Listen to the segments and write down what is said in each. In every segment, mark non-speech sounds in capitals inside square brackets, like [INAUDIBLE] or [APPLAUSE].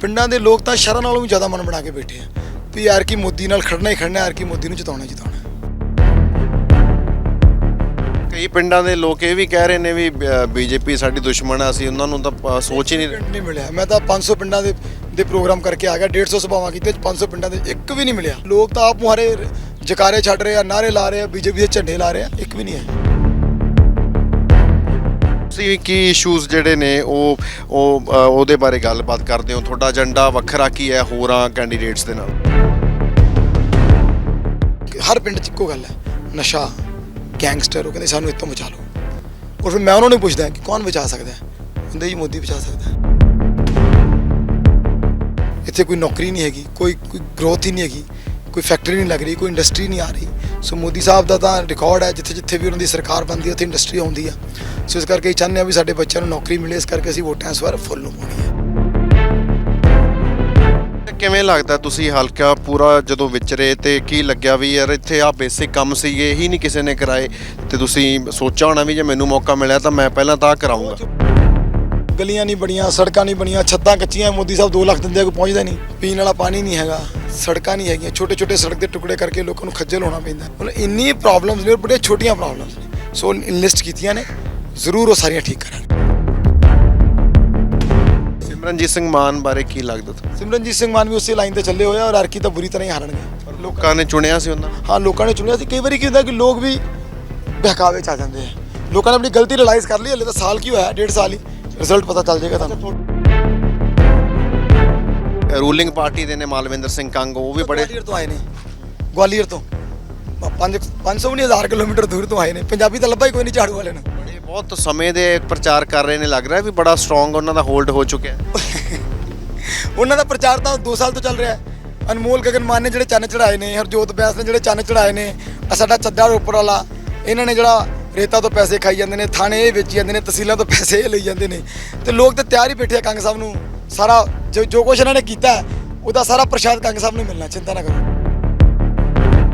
ਪਿੰਡਾਂ ਦੇ ਲੋਕ ਤਾਂ ਸ਼ਹਿਰਾਂ ਨਾਲੋਂ ਵੀ ਜ਼ਿਆਦਾ ਮਨ ਬਣਾ ਕੇ ਬੈਠੇ ਆ ਵੀ ਯਾਰ ਕੀ ਮੋਦੀ ਨਾਲ ਖੜਨਾ ਹੀ ਖੜਨਾ ਯਾਰ ਕੀ ਮੋਦੀ ਨੂੰ ਜਿਤਾਉਣਾ ਹੀ ਜਿਤਾਉਣਾ। ਕਈ ਪਿੰਡਾਂ ਦੇ ਲੋਕ ਇਹ ਵੀ ਕਹਿ ਰਹੇ ਨੇ ਵੀ ਬੀਜੇਪੀ ਸਾਡੀ ਦੁਸ਼ਮਣ ਆ ਅਸੀਂ ਉਹਨਾਂ ਨੂੰ ਤਾਂ ਸੋਚ ਹੀ ਨਹੀਂ ਪਿੰਡ ਨਹੀਂ ਮਿਲਿਆ। ਮੈਂ ਤਾਂ 500 ਪਿੰਡਾਂ ਦੇ ਦੇ ਪ੍ਰੋਗਰਾਮ ਕਰਕੇ ਆ ਗਿਆ 150 ਸਭਾਵਾਂ ਕੀਤੀਆਂ 500 ਪਿੰਡਾਂ ਦੇ ਇੱਕ ਵੀ ਨਹੀਂ ਮਿਲਿਆ। ਲੋਕ ਤਾਂ ਆਪ ਮੁਹਾਰੇ ਜਕਾਰੇ ਛੱਡ ਰਹੇ ਆ ਨਾਰੇ ਲਾ ਰਹੇ ਆ ਬੀਜੇਪੀ ਦੇ ਝੰਡੇ ਲਾ ਰਹੇ ਆ ਇੱਕ ਵੀ ਨਹੀਂ ਹੈ ਤੁਸੀਂ ਕੀ ਇਸ਼ੂਜ਼ ਜਿਹੜੇ ਨੇ ਉਹ ਉਹ ਅ, ਉਹਦੇ ਬਾਰੇ ਗੱਲਬਾਤ ਕਰਦੇ ਹੋ? ਤੁਹਾਡਾ ਏਜੰਡਾ ਵੱਖਰਾ ਕੀ ਹੈ ਹੋਰਾਂ ਕੈਂਡੀਡੇਟਸ ਦੇ ਨਾਲ? ਹਰ ਪਿੰਡ 'ਚ ਇੱਕੋ ਗੱਲ ਹੈ ਨਸ਼ਾ ਗੈਂਗਸਟਰ ਉਹ ਕਹਿੰਦੇ ਸਾਨੂੰ ਇੱਥੋਂ ਬਚਾ ਲਓ। ਔਰ ਫਿਰ ਮੈਂ ਉਹਨਾਂ ਨੂੰ ਪੁੱਛਦਾ ਕਿ ਕੌਣ ਬਚਾ ਸਕਦਾ ਹੈ? ਹੁੰਦੇ ਜੀ ਮੋਦੀ ਬਚਾ ਸਕਦਾ ਹੈ। ਇੱਥੇ ਕੋਈ ਨੌਕਰੀ ਨਹੀਂ ਹੈਗੀ ਕੋਈ ਕੋਈ ਗਰੋਥ ਹੀ ਨਹੀਂ ਹੈਗੀ ਕੋਈ ਫੈਕਟਰੀ ਨਹੀਂ ਲੱਗ ਰਹੀ ਕੋਈ ਇੰਡਸਟਰੀ ਨਹੀਂ ਆ ਰਹੀ। ਸੋ ਮੋਦੀ ਸਾਹਿਬ ਦਾ ਤਾਂ ਰਿਕਾਰਡ ਹੈ ਜਿੱਥੇ ਜਿੱਥੇ ਵੀ ਉਹਨਾਂ ਦੀ ਸਰਕਾਰ ਬਣਦੀ ਹੈ ਉੱਥੇ ਇੰਡਸਟਰੀ ਆਉਂਦੀ ਆ ਸੋ ਇਸ ਕਰਕੇ ਚਾਹੁੰਦੇ ਹਾਂ ਵੀ ਸਾਡੇ ਬੱਚਿਆਂ ਨੂੰ ਨੌਕਰੀ ਮਿਲੇ ਇਸ ਕਰਕੇ ਅਸੀਂ ਵੋਟਾਂ ਇਸ ਵਾਰ ਫੁੱਲ ਨੂੰ ਪਾਉਣੀ ਹੈ ਕਿਵੇਂ ਲੱਗਦਾ ਤੁਸੀਂ ਹਲਕਾ ਪੂਰਾ ਜਦੋਂ ਵਿਚਰੇ ਤੇ ਕੀ ਲੱਗਿਆ ਵੀ ਯਾਰ ਇੱਥੇ ਆ ਬੇਸਿਕ ਕੰਮ ਸੀਗੇ ਇਹੀ ਨਹੀਂ ਕਿਸੇ ਨੇ ਕਰਾਏ ਤੇ ਤੁਸੀਂ ਸੋਚਿਆ ਹੋਣਾ ਵੀ ਜੇ ਮੈਨੂੰ ਮੌਕਾ ਮਿਲਿਆ ਤਾਂ ਮੈਂ ਪਹਿਲਾਂ ਤਾਂ ਕਰਾਉਂਗਾ ਗਲੀਆਂ ਨਹੀਂ ਬਣੀਆਂ ਸੜਕਾਂ ਨਹੀਂ ਬਣੀਆਂ ਛੱਤਾਂ ਕੱਚੀਆਂ ਮੋਦੀ ਸਾਹਿਬ 2 ਲੱਖ ਦਿੰਦੇ ਆ ਕੋਈ ਪਹੁੰਚਦਾ ਨਹੀਂ। ਪੀਣ ਵਾਲਾ ਪਾਣੀ ਨਹੀਂ ਹੈਗਾ। ਸੜਕਾਂ ਨਹੀਂ ਹੈਗੀਆਂ ਛੋਟੇ ਛੋਟੇ ਸੜਕ ਦੇ ਟੁਕੜੇ ਕਰਕੇ ਲੋਕਾਂ ਨੂੰ ਖੱਜਲ ਹੋਣਾ ਪੈਂਦਾ ਮਤਲਬ ਇੰਨੀ ਪ੍ਰੋਬਲਮਸ ਨੇ ਬੜੀਆਂ ਛੋਟੀਆਂ ਪ੍ਰੋਬਲਮਸ ਨੇ। ਸੋ ਇਨਲਿਸਟ ਕੀਤੀਆਂ ਨੇ ਜ਼ਰੂਰ ਉਹ ਸਾਰੀਆਂ ਠੀਕ ਕਰਾਂਗੇ। ਸਿਮਰਨਜੀਤ ਸਿੰਘ ਮਾਨ ਬਾਰੇ ਕੀ ਲੱਗਦਾ ਤੁਹਾਨੂੰ? ਸਿਮਰਨਜੀਤ ਸਿੰਘ ਮਾਨ ਵੀ ਉਸੇ ਲਾਈਨ ਤੇ ਚੱਲੇ ਹੋਏ ਆ ਔਰ ਅਰਕੀ ਤਾਂ ਬੁਰੀ ਤਰ੍ਹਾਂ ਹੀ ਹਾਰਨਗੇ। ਲੋਕਾਂ ਨੇ ਚੁਣਿਆ ਸੀ ਉਹਨਾਂ? ਹਾਂ ਲੋਕਾਂ ਨੇ ਚੁਣਿਆ ਸੀ। ਕਈ ਵਾਰੀ ਕੀ ਹੁੰਦਾ ਕਿ ਲੋਕ ਵੀ ਬਹਿਕਾਵੇ ਚ ਆ ਜਾਂਦੇ ਆ। ਲੋਕਾਂ ਨੇ ਆਪਣੀ ਗਲਤੀ ਰਿਅਲਾਈਜ਼ ਕਰ ਲਈ ਹਲੇ ਤਾਂ ਸਾਲ ਕੀ ਹੋਇਆ ਡੇਢ ਸਾਲ ਹੀ। ਰਿਜ਼ਲਟ ਪਤਾ ਚੱਲ ਜਾਏਗਾ ਤੁਹਾਨੂੰ। ਰੂਲਿੰਗ ਪਾਰਟੀ ਦੇ ਨੇ ਮਾਲਵਿੰਦਰ ਸਿੰਘ ਕੰਗ ਉਹ ਵੀ ਬੜੇ ਗਵਾਲੀਅਰ ਤੋਂ ਆਏ ਨੇ। ਗਵਾਲੀਅਰ ਤੋਂ। 5 500 ਨਹੀਂ 1000 ਕਿਲੋਮੀਟਰ ਦੂਰ ਤੋਂ ਆਏ ਨੇ। ਪੰਜਾਬੀ ਤਾਂ ਲੱਭਾ ਹੀ ਕੋਈ ਨਹੀਂ ਝਾੜੂ ਵਾਲੇ ਨੂੰ। ਬੜੇ ਬਹੁਤ ਸਮੇਂ ਦੇ ਪ੍ਰਚਾਰ ਕਰ ਰਹੇ ਨੇ ਲੱਗ ਰਿਹਾ ਵੀ ਬੜਾ ਸਟਰੋਂਗ ਉਹਨਾਂ ਦਾ ਹੋਲਡ ਹੋ ਚੁੱਕਿਆ [LAUGHS] ਉਹਨਾਂ ਦਾ ਪ੍ਰਚਾਰ ਤਾਂ 2 ਸਾਲ ਤੋਂ ਚੱਲ ਰਿਹਾ ਹੈ। ਅਨਮੋਲ ਗਗਨ ਮਾਨ ਨੇ ਜਿਹੜੇ ਚੰਨ ਚੜਾਏ ਨੇ ਹਰਜੋਤ ਬਿਆਸ ਨੇ ਜਿਹੜੇ ਚੰਨ ਚੜਾਏ ਨੇ ਆ ਸਾਡਾ ਚੱਦਾ ਰੋਪੜ ਵਾਲਾ ਇਹਨਾਂ ਨੇ ਜਿਹੜਾ ਰੇਤਾ ਤੋਂ ਪੈਸੇ ਖਾਈ ਜਾਂਦੇ ਨੇ ਥਾਣੇ ਇਹ ਵੇਚੀ ਜਾਂਦੇ ਨੇ ਤਹਿਸੀਲਾਂ ਤੋਂ ਪੈਸੇ ਲਈ ਜਾਂਦੇ ਨੇ। ਤੇ ਲੋਕ ਤਾਂ ਤਿਆਰ ਹੀ ਬੈਠੇ ਆ ਕੰਗ ਸਾਹਿਬ ਨੂੰ। ਸਾਰਾ ਜੋ ਜੋ ਕੁਛ ਇਹਨਾਂ ਨੇ ਕੀਤਾ ਹੈ, ਉਹਦਾ ਸਾਰਾ ਪ੍ਰਸ਼ਾਦ ਕੰਗ ਸਾਹਿਬ ਨੂੰ ਮਿਲਣਾ ਚਿੰਤਾ ਨਾ ਕਰੋ।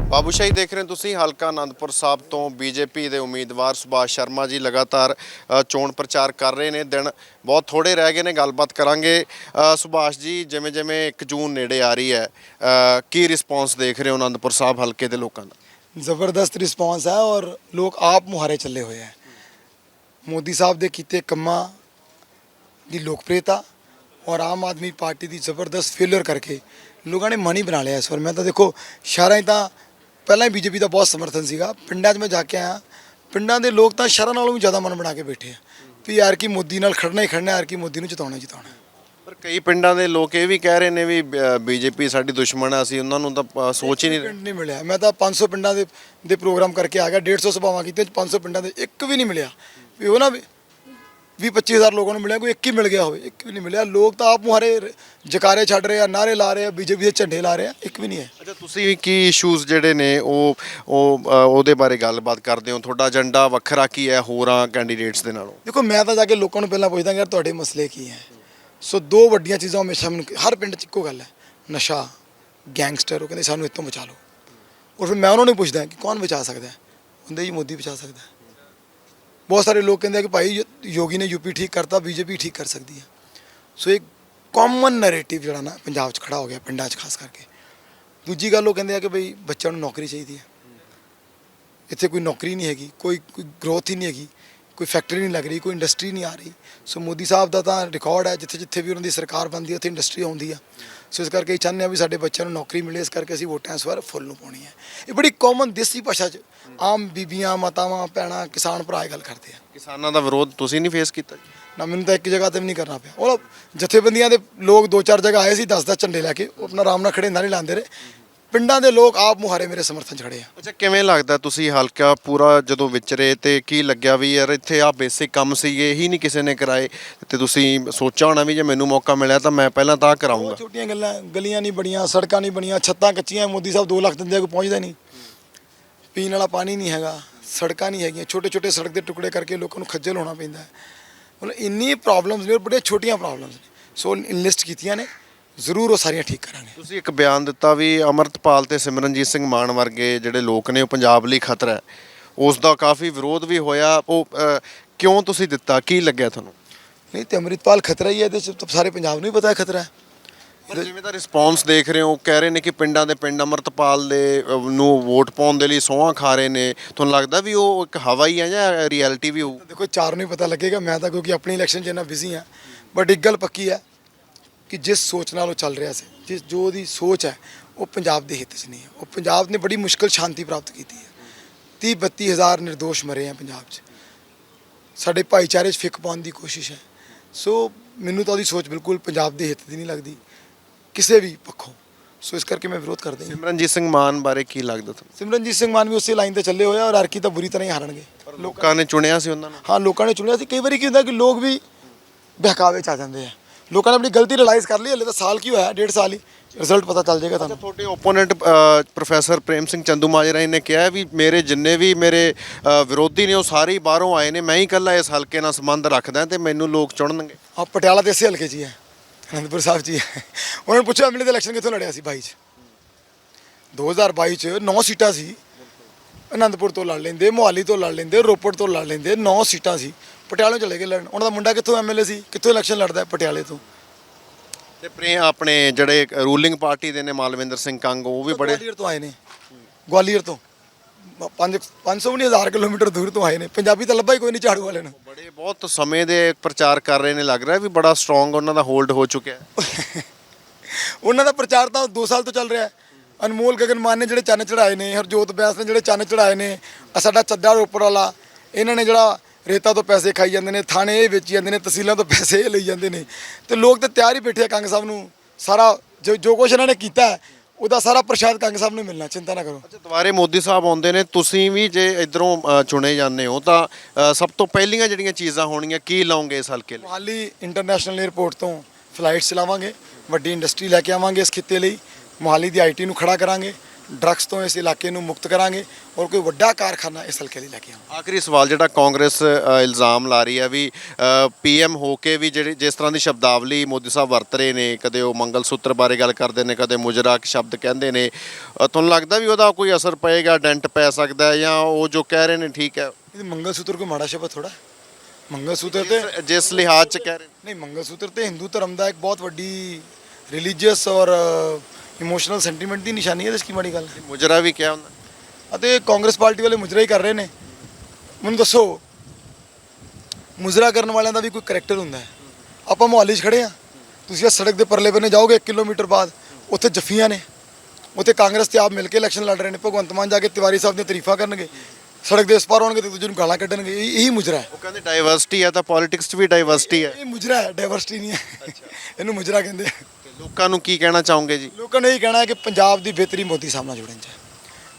ਬਾਬੂ ਸ਼ਾਹੀ ਦੇਖ ਰਹੇ ਹੋ ਤੁਸੀਂ ਹਲਕਾ ਆਨੰਦਪੁਰ ਸਾਹਿਬ ਤੋਂ ਬੀਜੇਪੀ ਦੇ ਉਮੀਦਵਾਰ ਸੁਭਾਸ਼ ਸ਼ਰਮਾ ਜੀ ਲਗਾਤਾਰ ਅ, ਚੋਣ ਪ੍ਰਚਾਰ ਕਰ ਰਹੇ ਨੇ। ਦਿਨ ਬਹੁਤ ਥੋੜੇ ਰਹਿ ਗਏ ਨੇ ਗੱਲਬਾਤ ਕਰਾਂਗੇ। ਅ, ਸੁਭਾਸ਼ ਜੀ ਜਿਵੇਂ ਜਿਵੇਂ 1 ਜੂਨ ਨੇੜੇ ਆ ਰਹੀ ਹੈ ਅ, ਕੀ ਰਿਸਪੌਂਸ ਦੇਖ ਰਹੇ ਹੋ ਆਨੰਦਪੁਰ ਸਾਹਿਬ ਹਲਕੇ ਦੇ ਲੋਕਾਂ ਦਾ? ਜ਼ਬਰਦਸਤ ਰਿਸਪਾਂਸ ਹੈ ਔਰ ਲੋਕ ਆਪ ਮੁਹਾਰੇ ਚੱਲੇ ਹੋਏ ਹੈ। ਮੋਦੀ ਸਾਹਿਬ ਦੇ ਕੀਤੇ ਕੰਮਾਂ ਦੀ ਲੋਕਪ੍ਰਿਯਤਾ ਔਰ ਆਮ ਆਦਮੀ ਪਾਰਟੀ ਦੀ ਜ਼ਬਰਦਸਤ ਫੇਲਿਅਰ ਕਰਕੇ ਲੋਕਾਂ ਨੇ ਮਨ ਹੀ ਬਣਾ ਲਿਆ ਇਸ ਵਾਰ। ਮੈਂ ਤਾਂ ਦੇਖੋ ਸ਼ਹਿਰਾਂ 'ਚ ਤਾਂ ਪਹਿਲਾਂ ਹੀ ਬੀਜੇਪੀ ਦਾ ਬਹੁਤ ਸਮਰਥਨ ਸੀਗਾ। ਪਿੰਡਾਂ 'ਚ ਮੈਂ ਜਾ ਕੇ ਆਇਆ। ਪਿੰਡਾਂ ਦੇ ਲੋਕ ਤਾਂ ਸ਼ਹਿਰਾਂ ਨਾਲੋਂ ਵੀ ਜ਼ਿਆਦਾ ਮਨ ਬਣਾ ਕੇ ਬੈਠੇ ਆ ਵੀ ਯਾਰ ਕੀ ਮੋਦੀ ਨਾਲ ਖੜਨਾ ਹੀ ਖੜਨਾ ਯਾਰ ਕੀ ਮੋਦੀ ਨੂੰ ਜਿਤਾਉਣਾ ਹੀ ਜਿਤਾਉਣਾ। ਪਰ ਕਈ ਪਿੰਡਾਂ ਦੇ ਲੋਕ ਇਹ ਵੀ ਕਹਿ ਰਹੇ ਨੇ ਵੀ ਬੀਜੇਪੀ ਸਾਡੀ ਦੁਸ਼ਮਣ ਆ ਅਸੀਂ ਉਹਨਾਂ ਨੂੰ ਤਾਂ ਸੋਚ ਹੀ ਨਹੀਂ ਪਿੰਡ ਨਹੀਂ ਮਿਲਿਆ। ਮੈਂ ਤਾਂ 500 ਪਿੰਡਾਂ ਦੇ ਦੇ ਪ੍ਰੋਗਰਾਮ ਕਰਕੇ ਆ ਗਿਆ 150 ਸਭਾਵਾਂ ਕੀਤੀਆਂ 500 ਪਿੰਡਾਂ ਦੇ ਇੱਕ ਵੀ ਨਹੀਂ ਮਿਲਿਆ। ਵੀ ਉਹ ਨਾ ਵੀ 25000 ਲੋਕਾਂ ਨੂੰ ਮਿਲਿਆ ਕੋਈ ਇੱਕ ਹੀ ਮਿਲ ਗਿਆ ਹੋਵੇ ਇੱਕ ਵੀ ਨਹੀਂ ਮਿਲਿਆ। ਲੋਕ ਤਾਂ ਆਪ ਮੁਹਾਰੇ ਜਕਾਰੇ ਛੱਡ ਰਹੇ ਆ ਨਾਰੇ ਲਾ ਰਹੇ ਆ ਬੀਜੇਪੀ ਦੇ ਝੰਡੇ ਲਾ ਰਹੇ ਆ ਇੱਕ ਵੀ ਨਹੀਂ ਹੈ। ਅੱਛਾ ਤੁਸੀਂ ਕੀ ਇਸ਼ੂਜ਼ ਜਿਹੜੇ ਨੇ ਉਹ ਉਹ ਅ, ਉਹਦੇ ਬਾਰੇ ਗੱਲਬਾਤ ਕਰਦੇ ਹੋ? ਤੁਹਾਡਾ ਏਜੰਡਾ ਵੱਖਰਾ ਕੀ ਹੈ ਹੋਰਾਂ ਕੈਂਡੀਡੇਟਸ ਦੇ ਨਾਲੋਂ? ਦੇਖੋ ਮੈਂ ਤਾਂ ਜਾ ਕੇ ਲੋਕਾਂ ਨੂੰ ਪਹਿਲਾਂ ਪੁੱਛਦਾ ਕਿ ਯਾਰ ਤੁਹਾਡੇ ਮਸਲੇ ਕੀ ਹੈ? ਸੋ ਦੋ ਵੱਡੀਆਂ ਚੀਜ਼ਾਂ ਹਮੇਸ਼ਾ ਮੈਨੂੰ ਹਰ ਪਿੰਡ 'ਚ ਇੱਕੋ ਗੱਲ ਹੈ। ਨਸ਼ਾ ਗੈਂਗਸਟਰ ਉਹ ਕਹਿੰਦੇ ਸਾਨੂੰ ਇੱਥੋਂ ਬਚਾ ਲਓ। ਔਰ ਫਿਰ ਮੈਂ ਉਹਨਾਂ ਨੂੰ ਪੁੱਛਦਾ ਕਿ ਕੌਣ ਬਚਾ ਸਕਦਾ ਹੈ? ਹੁੰਦੇ ਜੀ ਮੋਦੀ ਬਚਾ ਸਕਦਾ ਹੈ। ਬਹੁਤ ਸਾਰੇ ਲੋਕ ਕਹਿੰਦੇ ਆ ਕਿ ਭਾਈ ਯੋ- ਯੋਗੀ ਨੇ ਯੂਪੀ ਠੀਕ ਕਰਤਾ, ਬੀਜੇਪੀ ਠੀਕ ਕਰ ਸਕਦੀ ਹੈ ਸੋ ਇਹ ਕਾਮਨ ਨੈਰੇਟਿਵ ਜਿਹੜਾ ਨਾ ਪੰਜਾਬ 'ਚ ਖੜਾ ਹੋ ਗਿਆ, ਪਿੰਡਾਂ 'ਚ ਖਾਸ ਕਰਕੇ। ਦੂਜੀ ਗੱਲ ਉਹ ਕਹਿੰਦੇ ਆ ਕਿ ਬਈ ਬੱਚਿਆਂ ਨੂੰ ਨੌਕਰੀ ਚਾਹੀਦੀ ਹੈ ਇੱਥੇ ਕੋਈ ਨੌਕਰੀ ਨਹੀਂ ਹੈਗੀ, ਕੋਈ ਕੋਈ ਗਰੋਥ ਹੀ ਨਹੀਂ ਹੈਗੀ। ਕੋਈ ਫੈਕਟਰੀ ਨਹੀਂ ਲੱਗ ਰਹੀ ਕੋਈ ਇੰਡਸਟਰੀ ਨਹੀਂ ਆ ਰਹੀ। ਸੋ ਮੋਦੀ ਸਾਹਿਬ ਦਾ ਤਾਂ ਰਿਕਾਰਡ ਹੈ ਜਿੱਥੇ ਜਿੱਥੇ ਵੀ ਉਹਨਾਂ ਦੀ ਸਰਕਾਰ ਬਣਦੀ ਹੈ ਉੱਥੇ ਇੰਡਸਟਰੀ ਆਉਂਦੀ ਆ। ਸੋ ਇਸ ਕਰਕੇ ਚਾਹੁੰਦੇ ਹਾਂ ਵੀ ਸਾਡੇ ਬੱਚਿਆਂ ਨੂੰ ਨੌਕਰੀ ਮਿਲੇ ਇਸ ਕਰਕੇ ਅਸੀਂ ਵੋਟਾਂ ਇਸ ਵਾਰ ਫੁੱਲ ਨੂੰ ਪਾਉਣੀ ਹੈ ਇਹ ਬੜੀ ਕਾਮਨ ਦੇਸੀ ਭਾਸ਼ਾ 'ਚ ਆਮ ਬੀਬੀਆਂ ਮਾਤਾਵਾਂ ਭੈਣਾਂ ਕਿਸਾਨ ਭਰਾ ਇਹ ਗੱਲ ਕਰਦੇ ਆ। ਕਿਸਾਨਾਂ ਦਾ ਵਿਰੋਧ ਤੁਸੀਂ ਨਹੀਂ ਫੇਸ ਕੀਤਾ ਨਾ ਮੈਨੂੰ ਤਾਂ ਇੱਕ ਜਗ੍ਹਾ ਤੇ ਵੀ ਨਹੀਂ ਕਰਨਾ ਪਿਆ। ਉਹ ਜਥੇਬੰਦੀਆਂ ਦੇ ਲੋਕ ਦੋ ਚਾਰ ਜਗ੍ਹਾ ਆਏ ਸੀ 10-10 ਝੰਡੇ ਲੈ ਕੇ ਉਹ ਆਪਣਾ ਆਰਾਮ ਨਾਲ ਖੜੇ ਨਾਰੇ ਲਾਉਂਦੇ ਰਹੇ। ਪਿੰਡਾਂ ਦੇ ਲੋਕ ਆਪ ਮੁਹਾਰੇ ਮੇਰੇ ਸਮਰਥਨ 'ਚ ਖੜੇ ਆ। ਅੱਛਾ ਕਿਵੇਂ ਲੱਗਦਾ ਤੁਸੀਂ ਹਲਕਾ ਪੂਰਾ ਜਦੋਂ ਵਿਚਰੇ ਤੇ ਕੀ ਲੱਗਿਆ ਵੀ ਯਾਰ ਇੱਥੇ ਆ ਬੇਸਿਕ ਕੰਮ ਸੀਗੇ ਇਹੀ ਨਹੀਂ ਕਿਸੇ ਨੇ ਕਰਾਏ ਤੇ ਤੁਸੀਂ ਸੋਚਿਆ ਹੋਣਾ ਵੀ ਜੇ ਮੈਨੂੰ ਮੌਕਾ ਮਿਲਿਆ ਤਾਂ ਮੈਂ ਪਹਿਲਾਂ ਤਾਂ ਆਹ ਕਰਾਉਂਗਾ ਬਹੁਤ ਛੋਟੀਆਂ ਗੱਲਾਂ ਗਲੀਆਂ ਨਹੀਂ ਬਣੀਆਂ ਸੜਕਾਂ ਨਹੀਂ ਬਣੀਆਂ ਛੱਤਾਂ ਕੱਚੀਆਂ ਮੋਦੀ ਸਾਹਿਬ 2 ਲੱਖ ਦਿੰਦੇ ਆ ਕੋਈ ਪਹੁੰਚਦਾ ਨਹੀਂ। ਪੀਣ ਵਾਲਾ ਪਾਣੀ ਨਹੀਂ ਹੈਗਾ ਸੜਕਾਂ ਨਹੀਂ ਹੈਗੀਆਂ ਛੋਟੇ ਛੋਟੇ ਸੜਕ ਦੇ ਟੁਕੜੇ ਕਰਕੇ ਲੋਕਾਂ ਨੂੰ ਖੱਜਲ ਹੋਣਾ ਪੈਂਦਾ। ਹੈ। ਮਤਲਬ ਇੰਨੀ ਪ੍ਰੋਬਲਮਸ ਨੇ ਔਰ ਬੜੀਆਂ ਛੋਟੀਆਂ ਪ੍ਰੋਬਲਮਸ ਨੇ। ਸੋ ਇਨਲਿਸਟ ਕੀਤੀਆਂ ਨੇ। ਜ਼ਰੂਰ ਉਹ ਸਾਰੀਆਂ ਠੀਕ ਕਰਾਂਗੇ। ਤੁਸੀਂ ਇੱਕ ਬਿਆਨ ਦਿੱਤਾ ਵੀ ਅਮਰਤਪਾਲ ਤੇ ਸਿਮਰਨਜੀਤ ਸਿੰਘ ਮਾਨ ਵਰਗੇ ਜਿਹੜੇ ਲੋਕ ਨੇ ਉਹ ਪੰਜਾਬ ਲਈ ਖਤਰਾ ਹੈ। ਉਸ ਦਾ ਕਾਫੀ ਵਿਰੋਧ ਵੀ ਹੋਇਆ। ਉਹ ਅ, ਕਿਉਂ ਤੁਸੀਂ ਦਿੱਤਾ? ਕੀ ਲੱਗਿਆ ਤੁਹਾਨੂੰ? ਨਹੀਂ ਤੇ ਅੰਮ੍ਰਿਤਪਾਲ ਖਤਰਾ ਹੀ ਹੈ ਇਹਦੇ ਚ ਤਾਂ ਸਾਰੇ ਪੰਜਾਬ ਨੂੰ ਹੀ ਪਤਾ ਹੈ ਖਤਰਾ ਹੈ। ਪਰ ਜਿਵੇਂ ਦਾ ਰਿਸਪੌਂਸ ਦੇਖ ਰਹੇ ਹੋ ਕਹਿ ਰਹੇ ਨੇ ਕਿ ਪਿੰਡਾਂ ਦੇ ਪਿੰਡ ਅਮਰਤਪਾਲ ਦੇ ਨੂੰ ਵੋਟ ਪਾਉਣ ਦੇ ਲਈ ਸੋਹਾਂ ਖਾ ਰਹੇ ਨੇ। ਤੁਹਾਨੂੰ ਲੱਗਦਾ ਵੀ ਉਹ ਇੱਕ ਹਵਾ ਹੀ ਹੈ ਜਾਂ ਰਿਐਲਿਟੀ ਵੀ ਹੋਊ? ਦੇਖੋ ਚਾਰ ਨੂੰ ਹੀ ਪਤਾ ਲੱਗੇਗਾ। ਮੈਂ ਤਾਂ ਕਿਉਂਕਿ ਆਪਣੀ ਇਲੈਕਸ਼ਨ 'ਚ ਇੰਨਾ ਬਿਜ਼ੀ ਹਾਂ। ਬਟ ਇੱਕ ਗੱਲ ਪੱਕੀ ਹੈ ਕਿ ਜਿਸ ਸੋਚ ਨਾਲ ਉਹ ਚੱਲ ਰਿਹਾ ਸੀ ਜਿਸ ਜੋ ਉਹਦੀ ਸੋਚ ਹੈ ਉਹ ਪੰਜਾਬ ਦੇ ਹਿੱਤ 'ਚ ਨਹੀਂ ਹੈ। ਉਹ ਪੰਜਾਬ ਨੇ ਬੜੀ ਮੁਸ਼ਕਲ ਸ਼ਾਂਤੀ ਪ੍ਰਾਪਤ ਕੀਤੀ ਹੈ। 30 32 ਹਜ਼ਾਰ ਨਿਰਦੋਸ਼ ਮਰੇ ਆ ਪੰਜਾਬ 'ਚ। ਸਾਡੇ ਭਾਈਚਾਰੇ 'ਚ ਫਿੱਕ ਪਾਉਣ ਦੀ ਕੋਸ਼ਿਸ਼ ਹੈ। ਸੋ ਮੈਨੂੰ ਤਾਂ ਉਹਦੀ ਸੋਚ ਬਿਲਕੁਲ ਪੰਜਾਬ ਦੇ ਹਿੱਤ ਦੀ ਨਹੀਂ ਲੱਗਦੀ। ਕਿਸੇ ਵੀ ਪੱਖੋਂ। ਸੋ ਇਸ ਕਰਕੇ ਮੈਂ ਵਿਰੋਧ ਕਰਦਾ ਹਾਂ। ਸਿਮਰਨਜੀਤ ਸਿੰਘ ਮਾਨ ਬਾਰੇ ਕੀ ਲੱਗਦਾ ਤੁਹਾਨੂੰ? ਸਿਮਰਨਜੀਤ ਸਿੰਘ ਮਾਨ ਵੀ ਉਸੇ ਲਾਈਨ ਤੇ ਚੱਲੇ ਹੋਏ ਆ ਔਰ ਅਰਕੀ ਤਾਂ ਬੁਰੀ ਤਰ੍ਹਾਂ ਹੀ ਹਾਰਨਗੇ। ਲੋਕਾਂ ਨੇ ਚੁਣਿਆ ਸੀ ਉਹਨਾਂ ਨੂੰ। ਹਾਂ ਲੋਕਾਂ ਨੇ ਚੁਣਿਆ ਸੀ। ਕਈ ਵਾਰੀ ਕੀ ਹੁੰਦਾ ਕਿ ਲੋਕ ਵੀ ਬਹਿਕਾਵੇ ਚ ਆ ਜਾਂਦੇ ਆ। ਲੋਕਾਂ ਨੇ ਆਪਣੀ ਗਲਤੀ ਰਿਅਲਾਈਜ਼ ਕਰ ਲਈ ਹਲੇ ਤਾਂ ਸਾਲ ਕੀ ਹੋਇਆ ਡੇਢ ਸਾਲ ਹੀ ਰਿਜ਼ਲਟ ਪਤਾ ਚੱਲ ਜਾਏਗਾ ਤੁਹਾਨੂੰ। ਤੁਹਾਡੇ opponent professor Prem Singh Chandumajra ਨੇ ਕਿਹਾ ਵੀ ਮੇਰੇ ਜਿੰਨੇ ਵੀ ਮੇਰੇ ਵਿਰੋਧੀ ਨੇ ਉਹ ਸਾਰੇ ਬਾਹਰੋਂ ਆਏ ਨੇ ਮੈਂ ਹੀ ਇਕੱਲਾ ਇਸ ਹਲਕੇ ਨਾਲ ਸੰਬੰਧ ਰੱਖਦਾ ਤੇ ਮੈਨੂੰ ਲੋਕ ਚੁਣਨਗੇ। ਆ ਪਟਿਆਲਾ ਦੇ ਇਸੇ ਹਲਕੇ 'ਚ ਹੀ ਹੈ ਅਨੰਦਪੁਰ ਸਾਹਿਬ 'ਚ ਹੀ ਹੈ। ਉਹਨਾਂ ਨੇ ਪੁੱਛਿਆ ਐਮਐਲਏ ਦਾ ਇਲੈਕਸ਼ਨ ਕਿੱਥੋਂ ਲੜਿਆ ਸੀ 22 'ਚ? 2022 'ਚ 9 ਸੀਟਾਂ ਸੀ ਅਨੰਦਪੁਰ ਤੋਂ ਲੜ ਲੈਂਦੇ ਮੋਹਾਲੀ ਤੋਂ ਲੜ ਲੈਂਦੇ ਰੋਪੜ ਤੋਂ ਲੜ ਲੈਂਦੇ 9 ਸੀਟਾਂ ਸੀ। ਪਟਿਆਲੇ ਚਲੇ ਗਏ ਲੜਨ। ਉਹਨਾਂ ਦਾ ਮੁੰਡਾ ਕਿੱਥੋਂ ਐਮਐਲਏ ਸੀ? ਕਿੱਥੋਂ ਇਲੈਕਸ਼ਨ ਲੜਦਾ ਹੈ? ਪਟਿਆਲੇ ਤੋਂ? ਤੇ ਪ੍ਰੇ ਆਪਣੇ ਜਿਹੜੇ ਰੂਲਿੰਗ ਪਾਰਟੀ ਦੇ ਨੇ ਮਾਲਵਿੰਦਰ ਸਿੰਘ ਕੰਗ ਉਹ ਵੀ ਬੜੇ ਗਵਾਲੀਅਰ ਤੋਂ ਆਏ ਨੇ। ਗਵਾਲੀਅਰ ਤੋਂ। 5 500 ਵੀ ਨਹੀਂ ਹਜ਼ਾਰ ਕਿਲੋਮੀਟਰ ਦੂਰ ਤੋਂ ਆਏ ਨੇ। ਪੰਜਾਬੀ ਤਾਂ ਲੱਭਾ ਹੀ ਕੋਈ ਨਹੀਂ ਝਾੜੂ ਵਾਲੇ ਨੂੰ। ਬੜੇ ਬਹੁਤ ਸਮੇਂ ਦੇ ਪ੍ਰਚਾਰ ਕਰ ਰਹੇ ਨੇ ਲੱਗ ਰਿਹਾ ਵੀ ਬੜਾ ਸਟਰੋਂਗ ਉਹਨਾਂ ਦਾ ਹੋਲਡ ਹੋ ਚੁੱਕਿਆ ਹੈ। [LAUGHS] ਉਹਨਾਂ ਦਾ ਪ੍ਰਚਾਰ ਤਾਂ 2 ਸਾਲ ਤੋਂ ਚੱਲ ਰਿਹਾ ਹੈ। ਅਨਮੋਲ ਗਗਨ ਮਾਨ ਨੇ ਜਿਹੜੇ ਚੰਨ ਚੜਾਏ ਨੇ ਹਰਜੋਤ ਬੈਂਸ ਨੇ ਜਿਹੜੇ ਚੰਨ ਚੜਾਏ ਨੇ ਆਹ ਸਾਡਾ ਚੱਡਾ ਰੋਪੜ ਵਾਲਾ ਇਹਨਾਂ ਨੇ ਜਿਹੜਾ ਰੇਤਾ ਤੋਂ ਪੈਸੇ ਖਾਈ ਜਾਂਦੇ ਨੇ ਥਾਣੇ ਇਹ ਵੇਚੀ ਜਾਂਦੇ ਨੇ ਤਹਿਸੀਲਾਂ ਤੋਂ ਪੈਸੇ ਇਹ ਲਈ ਜਾਂਦੇ ਨੇ। ਤੇ ਲੋਕ ਤਾਂ ਤਿਆਰ ਹੀ ਬੈਠੇ ਆ ਕੰਗ ਸਾਹਿਬ ਨੂੰ। ਸਾਰਾ ਜੋ ਜੋ ਕੁਝ ਇਹਨਾਂ ਨੇ ਕੀਤਾ ਹੈ, ਉਹਦਾ ਸਾਰਾ ਪ੍ਰਸ਼ਾਦ ਕੰਗ ਸਾਹਿਬ ਨੂੰ ਮਿਲਣਾ ਚਿੰਤਾ ਨਾ ਕਰੋ। ਅੱਛਾ ਦੁਬਾਰੇ ਮੋਦੀ ਸਾਹਿਬ ਆਉਂਦੇ ਨੇ ਤੁਸੀਂ ਵੀ ਜੇ ਇਧਰੋਂ ਚੁਣੇ ਜਾਂਦੇ ਹੋ ਤਾਂ ਅ, ਸਭ ਤੋਂ ਪਹਿਲੀਆਂ ਜਿਹੜੀਆਂ ਚੀਜ਼ਾਂ ਹੋਣਗੀਆਂ ਕੀ ਲਾਉਂਗੇ ਇਸ ਹਲਕੇ ਲਈ? ਮੋਹਾਲੀ ਇੰਟਰਨੈਸ਼ਨਲ 에ਅਰਪੋਰਟ ਤੋਂ ਫਲਾਈਟਸ ਚਲਾਵਾਂਗੇ ਵੱਡੀ ਇੰਡਸਟਰੀ ਲੈ ਕੇ ਆਵਾਂਗੇ ਇਸ ਖਿੱਤੇ ਲਈ। ਮੋਹਾਲੀ ਦੀ ਆਈਟੀ ਨੂੰ ਖੜਾ ਕਰਾਂਗੇ। ਡਰੱਗਸ ਤੋਂ ਇਸ ਇਲਾਕੇ ਨੂੰ ਮੁਕਤ ਕਰਾਂਗੇ ਔਰ ਕੋਈ ਵੱਡਾ ਕਾਰਖਾਨਾ ਇਸ ਹਲਕੇ ਲਈ ਲੈ ਕੇ ਆਵਾਂਗੇ। ਆਖਰੀ ਸਵਾਲ ਜਿਹੜਾ ਕਾਂਗਰਸ ਅ, ਇਲਜ਼ਾਮ ਲਾ ਰਹੀ ਹੈ ਵੀ ਪੀਐਮ ਹੋ ਕੇ ਵੀ ਜਿਹੜੀ ਜਿਸ ਤਰ੍ਹਾਂ ਦੀ ਸ਼ਬਦਾਵਲੀ ਮੋਦੀ ਸਾਹਿਬ ਵਰਤ ਰਹੇ ਨੇ ਕਦੇ ਉਹ ਮੰਗਲ ਸੂਤਰ ਬਾਰੇ ਗੱਲ ਕਰਦੇ ਨੇ ਕਦੇ ਮੁਜਰਾਕ ਸ਼ਬਦ ਕਹਿੰਦੇ ਨੇ ਅ, ਤੁਹਾਨੂੰ ਲੱਗਦਾ ਵੀ ਉਹਦਾ ਕੋਈ ਅਸਰ ਪਏਗਾ ਡੈਂਟ ਪੈ ਸਕਦਾ ਹੈ ਜਾਂ ਉਹ ਜੋ ਕਹਿ ਰਹੇ ਨੇ ਠੀਕ ਹੈ? ਇਹ ਮੰਗਲ ਸੂਤਰ ਕੋਈ ਮਾੜਾ ਸ਼ਬਦ ਥੋੜਾ ਮੰਗਲ ਸੂਤਰ ਤੇ ਜਿਸ- ਜਿਸ ਲਿਹਾਜ਼ ਚ ਕਹਿ ਰਹੇ ਨੇ। ਨਹੀਂ ਮੰਗਲ ਸੂਤਰ ਤੇ ਹਿੰਦੂ ਧਰਮ ਦਾ ਇੱਕ ਬਹੁਤ ਵੱਡੀ ਰਿਲੀਜੀਅਸ ਔਰ ਇਮੋਸ਼ਨਲ ਸੈਂਟੀਮੈਂਟ ਦੀ ਨਿਸ਼ਾਨੀ ਹੈ ਤੇ ਇਸ ਕੀ ਮਾੜੀ ਗੱਲ? ਹੈ ਮੁਜਰਾ ਵੀ ਕਿਹਾ ਉਹਨਾਂ ਅਤੇ ਕਾਂਗਰਸ ਪਾਰਟੀ ਵਾਲੇ ਮੁਜਰਾ ਹੀ ਕਰ ਰਹੇ ਨੇ। ਮੈਨੂੰ ਦੱਸੋ ਮੁਜਰਾ ਕਰਨ ਵਾਲਿਆਂ ਦਾ ਵੀ ਕੋਈ ਕਰੈਕਟਰ ਹੁੰਦਾ ਹੈ? ਆਪਾਂ ਮੁਹਾਲੀ 'ਚ ਖੜੇ ਆ ਤੁਸੀਂ ਇਹ ਸੜਕ ਦੇ ਪਰਲੇ ਬੰਨੇ ਜਾਓਗੇ 1 ਕਿਲੋਮੀਟਰ ਬਾਅਦ ਉੱਥੇ ਜੱਫੀਆਂ ਨੇ। ਉੱਥੇ ਕਾਂਗਰਸ ਤੇ ਆਪ ਮਿਲ ਕੇ ਇਲੈਕਸ਼ਨ ਲੜ ਰਹੇ ਨੇ। ਭਗਵੰਤ ਮਾਨ ਜਾ ਕੇ ਤਿਵਾਰੀ ਸਾਹਿਬ ਦੀਆਂ ਤਾਰੀਫਾਂ ਕਰਨਗੇ। ਸੜਕ ਦੇ ਇਸ ਪਾਰ ਹੋਣਗੇ ਤੇ ਦੂਜੇ ਨੂੰ ਗਾਲਾਂ ਕੱਢਣਗੇ। ਇਹ- ਇਹੀ ਮੁਜਰਾ ਹੈ। ਉਹ ਕਹਿੰਦੇ ਡਾਈਵਰਸਿਟੀ ਹੈ ਤਾਂ ਪੋਲਿਟਿਕਸ 'ਚ ਵੀ ਡਾਈਵਰਸਿਟੀ ਹੈ। ਇਹ ਮੁਜਰਾ ਹੈ ਡਾਈਵਰਸਿਟੀ ਨਹੀਂ ਹੈ। ਇਹਨੂੰ ਮੁਜਰਾ ਕਹਿੰਦੇ ਆ। ਲੋਕਾਂ ਨੂੰ ਕੀ ਕਹਿਣਾ ਚਾਹੋਗੇ ਜੀ ਲੋਕਾਂ ਨੇ ਇਹ ਕਹਿਣਾ ਹੈ ਕਿ ਪੰਜਾਬ ਦੀ ਬਿਹਤਰੀ ਮੋਦੀ ਸਾਹਿਬ ਨਾਲ ਜੁੜਨ ਚ ਹੈ।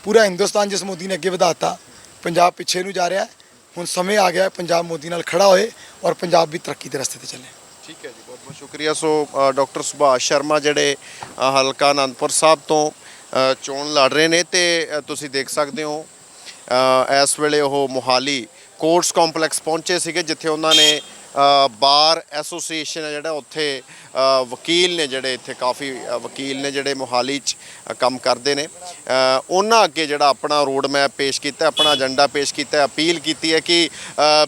ਪੂਰਾ ਹਿੰਦੁਸਤਾਨ ਜਿਸ ਮੋਦੀ ਨੇ ਅੱਗੇ ਵਧਾਤਾ ਪੰਜਾਬ ਪਿੱਛੇ ਨੂੰ ਜਾ ਰਿਹਾ ਹੈ। ਹੁਣ ਸਮੇਂ ਆ ਗਿਆ ਹੈ ਪੰਜਾਬ ਮੋਦੀ ਨਾਲ ਖੜਾ ਹੋਏ ਔਰ ਪੰਜਾਬ ਵੀ ਤਰੱਕੀ ਦੇ ਰਸਤੇ ਤੇ ਚੱਲੇ ਠੀਕ ਹੈ ਜੀ ਬਹੁਤ ਬਹੁਤ ਸ਼ੁਕਰੀਆ so uh, doctor Subhash Sharma ਜਿਹੜੇ ਅ, ਹਲਕਾ ਆਨੰਦਪੁਰ ਸਾਹਿਬ ਤੋਂ ਅ, ਚੋਣ ਲੜ ਰਹੇ ਨੇ ਤੇ ਅ, ਤੁਸੀਂ ਦੇਖ ਸਕਦੇ ਹੋ ਅ, ਇਸ ਵੇਲੇ ਉਹ ਮੋਹਾਲੀ ਕੋਰਟਸ ਕੰਪਲੈਕਸ ਪਹੁੰਚੇ ਸੀਗੇ ਜਿੱਥੇ ਉਹਨਾਂ ਨੇ ਬਾਰ ਐਸੋਸੀਏਸ਼ਨ ਹੈ ਜਿਹੜਾ ਉੱਥੇ ਵਕੀਲ ਨੇ ਜਿਹੜੇ ਇੱਥੇ ਕਾਫੀ ਵਕੀਲ ਨੇ ਜਿਹੜੇ ਮੋਹਾਲੀ 'ਚ ਕੰਮ ਕਰਦੇ ਨੇ। ਉਹਨਾਂ ਅੱਗੇ ਜਿਹੜਾ ਆਪਣਾ ਰੋਡ ਮੈਪ ਪੇਸ਼ ਕੀਤਾ ਆਪਣਾ ਏਜੰਡਾ ਪੇਸ਼ ਕੀਤਾ ਅਪੀਲ ਕੀਤੀ ਹੈ ਕਿ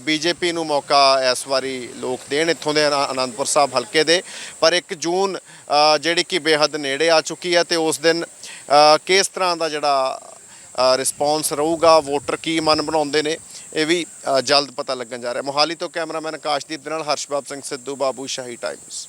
ਬੀਜੇਪੀ ਨੂੰ ਮੌਕਾ ਇਸ ਵਾਰੀ ਲੋਕ ਦੇਣ ਇੱਥੋਂ ਦੇ ਆਨ- ਆਨੰਦਪੁਰ ਸਾਹਿਬ ਹਲਕੇ ਦੇ। ਪਰ 1 ਜੂਨ ਜਿਹੜੀ ਕਿ ਬੇਹੱਦ ਨੇੜੇ ਆ ਚੁੱਕੀ ਹੈ ਤੇ ਉਸ ਦਿਨ ਕਿਸ ਤਰ੍ਹਾਂ ਦਾ ਜਿਹੜਾ ਰਿਸਪੌਂਸ ਰਹੂਗਾ ਵੋਟਰ ਕੀ ਮਨ ਬਣਾਉਂਦੇ ਨੇ। ਇਹ ਵੀ ਜਲਦ ਪਤਾ ਲੱਗਣ ਜਾ ਰਿਹਾ। ਮੋਹਾਲੀ ਤੋਂ ਕੈਮਰਾਮੈਨ ਆਕਾਸ਼ਦੀਪ ਦੇ ਨਾਲ ਹਰਸ਼ਬਾਬ ਸਿੰਘ ਸਿੱਧੂ, ਬਾਬੂ ਸ਼ਾਹੀ ਟਾਈਮਸ